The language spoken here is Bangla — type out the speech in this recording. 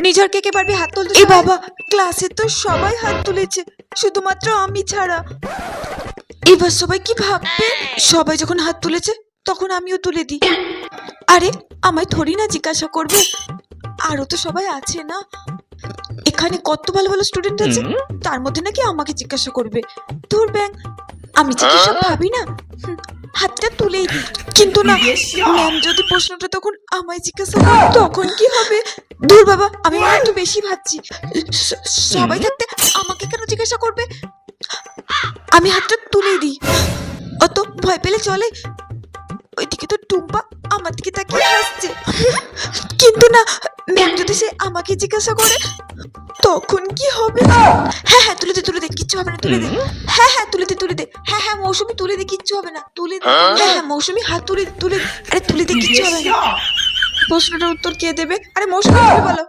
ঘূর্ণিঝড় কে কে পারবি হাত তুলতে এ বাবা ক্লাসে তো সবাই হাত তুলেছে শুধুমাত্র আমি ছাড়া। এবার সবাই কি ভাববে? সবাই যখন হাত তুলেছে তখন আমিও তুলে দিই। আরে আমায় থরি না জিজ্ঞাসা করবে? আরও তো সবাই আছে না? এখানে কত ভালো ভালো স্টুডেন্ট আছে? তার মধ্যে নাকি আমাকে জিজ্ঞাসা করবে। ধুর ব্যাং আমি যে সব ভাবি না? হাতটা তুলেই দিই। কিন্তু না ম্যাম যদি প্রশ্নটা তখন আমায় জিজ্ঞাসা করে তখন কি হবে? দূর বাবা আমি একটু বেশি ভাবছি। সবাই থাকতে আমাকে কেন জিজ্ঞাসা করবে? আমি হাতটা তুলেই দিই। অত ভয় পেলে চলে। ওইদিকে তো টুম্পা আমার দিকে তাকিয়ে হাসছে। কিন্তু না ম্যাম যদি সে আমাকে জিজ্ঞাসা করে তখন কি হবে? হ্যাঁ হ্যাঁ তুলে দে তুলে দে কিচ্ছু হবে না তুলে দে। হ্যাঁ হ্যাঁ তুলে হ্যাঁ হ্যাঁ মৌসুমি তুলে দে কিচ্ছু হবে না। তুলে দে হ্যাঁ হ্যাঁ মৌসুমি হাত তুলে তুলে আরে তুলে দে কিচ্ছু হবে না। প্রশ্নটার উত্তর কে দেবে? আরে মৌসুমি তুমি বলো।